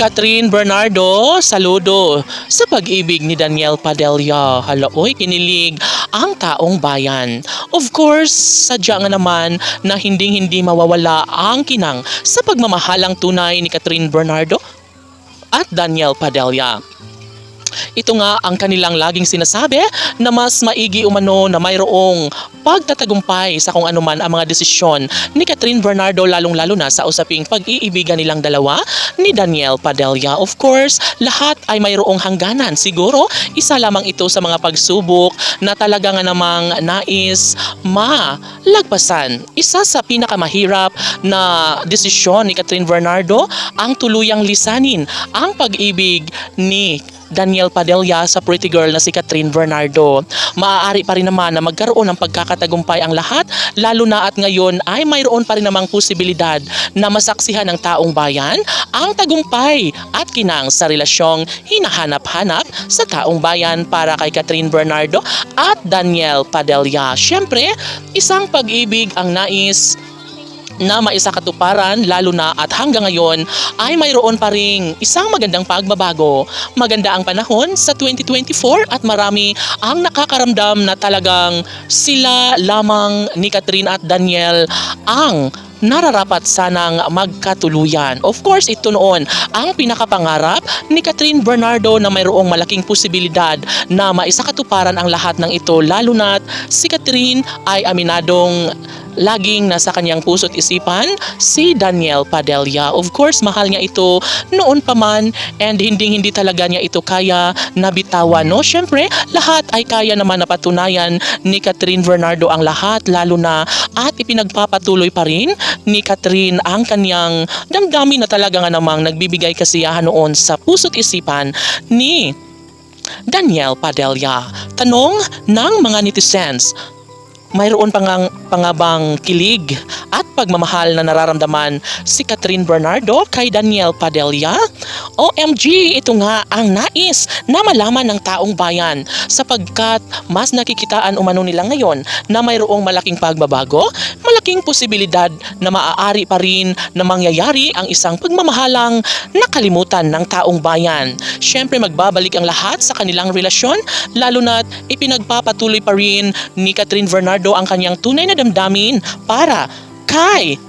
Catherine Bernardo, saludo sa pag-ibig ni Daniel Padilla. Halaoy, kinilig ang taong bayan. Of course, sadya nga naman na hinding-hindi mawawala ang kinang sa pagmamahalang tunay ni Catherine Bernardo at Daniel Padilla. Ito nga ang kanilang laging sinasabi na mas maigi umano na mayroong pagtatagumpay sa kung anuman ang mga desisyon ni Catherine Bernardo lalong-lalo na sa usaping pag-iibigan nilang dalawa ni Daniel Padilla. Of course, lahat ay mayroong hangganan. Siguro, isa lamang ito sa mga pagsubok na talaga nga namang nais malagpasan. Isa sa pinakamahirap na desisyon ni Catherine Bernardo ang tuluyang lisanin ang pag-ibig ni Daniel Padilla sa pretty girl na si Catherine Bernardo. Maaari pa rin naman na magkaroon ng pagkakatagumpay ang lahat, lalo na at ngayon ay mayroon pa rin namang posibilidad na masaksihan ng taong bayan ang tagumpay at kinang sa relasyong hinahanap-hanap sa taong bayan para kay Catherine Bernardo at Daniel Padilla. Siyempre, isang pag-ibig ang nais na maisakatuparan lalo na at hanggang ngayon ay mayroon pa ring isang magandang pagbabago. Maganda ang panahon sa 2024 at marami ang nakakaramdam na talagang sila lamang ni Catherine at Daniel ang nararapat sanang magkatuluyan. Of course, ito noon ang pinakapangarap ni Catherine Bernardo na mayroong malaking posibilidad na maisakatuparan ang lahat ng ito lalo na't si Catherine ay aminadong laging nasa kanyang puso't isipan si Daniel Padilla. Of course, mahal niya ito noon pa man and hindi hindi talaga niya ito kaya nabitawan. No? Siyempre, lahat ay kaya naman napatunayan ni Catherine Bernardo ang lahat lalo na at ipinagpapatuloy pa rin ni Catherine ang kanyang damdamin na talaga nga namang nagbibigay kasiyahan noon sa puso't isipan ni Daniel Padilla. Tanong ng mga netizens, mayroon pang pangabang kilig at pagmamahal na nararamdaman si Catherine Bernardo kay Daniel Padilla? OMG, ito nga ang nais na malaman ng taong bayan sapagkat mas nakikitaan umano nila ngayon na mayroong malaking pagbabago, malaking posibilidad na maaari pa rin na mangyayari ang isang pagmamahalang nakalimutan ng taong bayan. Siyempre magbabalik ang lahat sa kanilang relasyon lalo na't ipinagpapatuloy pa rin ni Catherine Bernardo ang kanyang tunay na damdamin para kay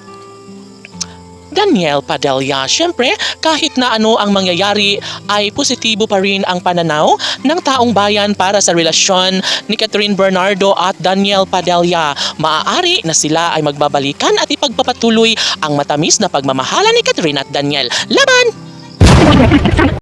Daniel Padilla. Siyempre, kahit na ano ang mangyayari ay positibo pa rin ang pananaw ng taong bayan para sa relasyon ni Catherine Bernardo at Daniel Padilla. Maaari na sila ay magbabalikan at ipagpapatuloy ang matamis na pagmamahala ni Catherine at Daniel. Laban!